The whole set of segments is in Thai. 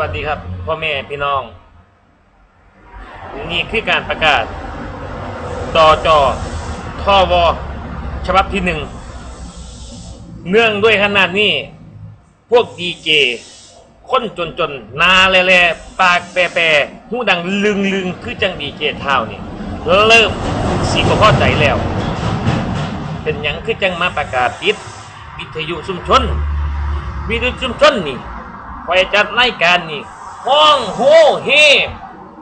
วัสดีครับพ่อแม่พี่น้อง นี่คือการประกาศตอจอท่อวอฉบับที่หนึ่งเนื่องด้วยขนาดนี้ พวกดีเจคนจนจนนาแล่ๆปากแปรๆหูดังลึงลึงคือจังดีเจเท่านี่เริ่มสีก็พอใจแล้ว เป็นหยังคือจังมาประกาศติดวิทยุชุมชนวิทยุชุมชนนี่ คอยจัดรายการนี่ห้องโหเฮ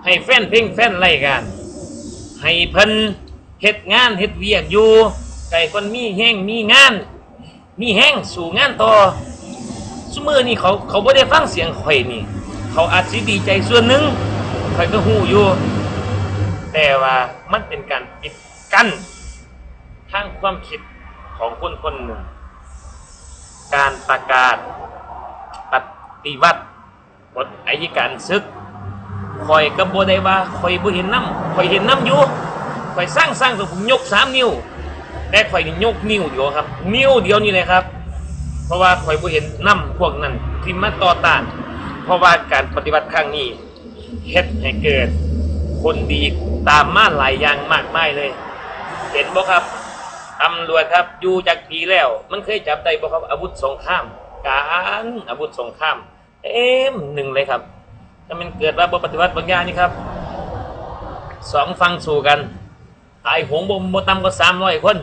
ให้แฟนเพลงแฟนรายการให้เพิ่นเฮ็ดงานเฮ็ดเวียกอยู่ไก่คนมีแห้งมีงาน มีแห้งสู่งานต่อสมือนี่เขาเขาบ่ได้ฟังเสียงข่อยนี่ เขาอาจสิดีใจส่วนหนึ่งข่อยก็ฮู้อยู่ แต่ว่ามันเป็นการปิดกั้นทางความคิดของคนคนหนึ่ง การประกาศ ปฏิวัติกฎอัยการศึกคอยก็บ่ได้ว่าคอยบ่เห็นน้ำคอยเห็นน้ำอยู่คอยสร้างสร้างตัวผมยกสามนิ้วแต่คอยยกนิ้วเดียวครับ นิ้วเดียวนี่เลยครับ เพราะว่าคอยบ่เห็นน้ำพวกนั้นที่มาต่อต้าน เพราะว่าการปฏิวัติครั้งนี้เฮ็ดให้เกิด คนดีตามมาหลายอย่างมากมายเลย เห็นบ่ครับตำรวจครับอยู่จากปีแล้ว มันเคยจับได้บ่ครับอาวุธสงคราม การอาวุธสงคราม เต็มหนึ่งเลยครับถ้ามันเกิดว่าบปฏิวัติบางอย่างนี่ครับสองฟังสู่กันตายหงบ่บ่ต่ำกว่าสามร้อยคน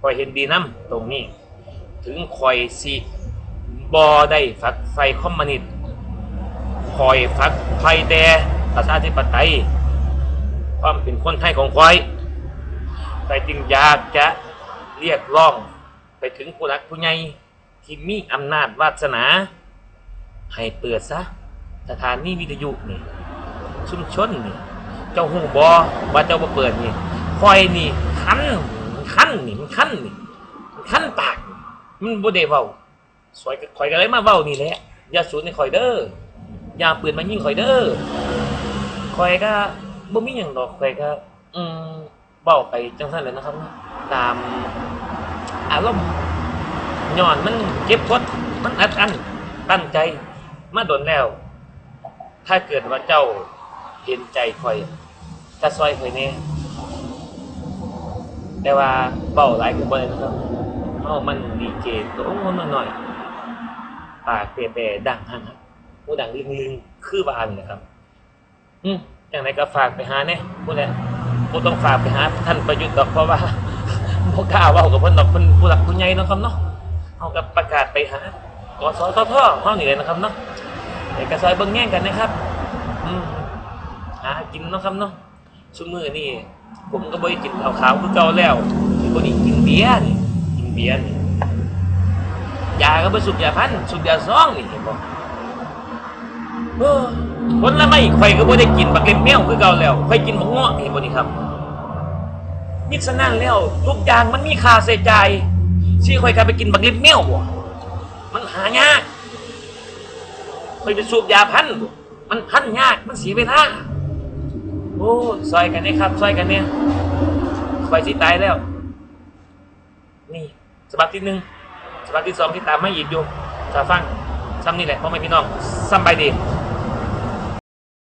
คอยเห็นดีน้ำตรงนี้ ถึงคอยสิบอได้ฝักไฟคอมมิวนิตคอยฝักไฟแต่ประชาธิปไตยความเป็นคนไทยของควายแต่จึงอยากจะเรียกร้องไปถึงผู้หลักผู้ใหญ่ที่มีอำนาจวาสนา ให้เปิดซะสถานีวิทยุนี่ชุมชนนี่ เจ้าหูบอว่าเจ้าบ่เปิดนี่คอยนี่คันคันนี่มันคันนี่มันคันปาก มันบ่ได้เว้าสวยก็ข่อยก็เลยมาเว้านี่แหละอย่าสูนในข่อยเด้ออย่าเปืนมายิงข่อยเด้อข่อยก็บ่มีหยังดอกข่อยก็ อืมเว้าไปจังซั่นแหละนะครับ ตามอารมณ์ย้อนมันเก็บกดมันอัดอั้นตั้งใจ มาโดนแล้ว ถ้าเกิดว่าเจ้าเห็นใจข่อยจะซอยข่อยแน่แต่ว่าเบาหลายคือบ่ได้นะครับเฮามันดีเจตัวน้อยๆปากเปรๆดังหันผู้ดังลึงๆคือบานเลยครับ อืมอย่างไรก็ฝากไปหาเนี่ยพูดแหละพูต้องฝากไปหาท่านประยุทธ์ดอกเพราะว่าพวกกล้าว่ากับเพิ่นดอกเพิ่นผู้หลักผู้ใหญ่นะครับเนาะเอากับประกาศไปหา กสททเฮานี่เลยนะครับเนาะเอกสารเบิ่งแง่งกันนะครับ อืมหากินเนาะครับเนาะซุมื้อนี่ผมก็บ่ได้กินเหล้าขาวคือเก่าแล้วที่บ่ได้กินเบียร์นี่กินเบียร์นี่ยาก็บ่สูบยาพันธุ์สูบยาซองนี่เห็นบ่เออผลไม่ข่อยก็บ่ได้กินบักเล็บแมวคือเก่าแล้วข่อยกินบักเงาะเห็นบ่นี่ครับมิฉะนั้นแล้วทุกอย่างมันมีค่าใช้จ่ายสิข่อยก็ไปกินบักเล็บแมวบ่ มันหายากข่อยไปสูบยาพันธุ์มันพันยากมันเสียเวลาโอ้ซอยกันเนี่ยครับซอยกันเนี่ยข่อยสิตายแล้ว นี่ฉบับที่หนึ่งฉบับที่สองที่ตามไมาอีกอยู่จะฟังซ้ำนี่แหละพ่อแม่พี่น้องซ้ำไปดี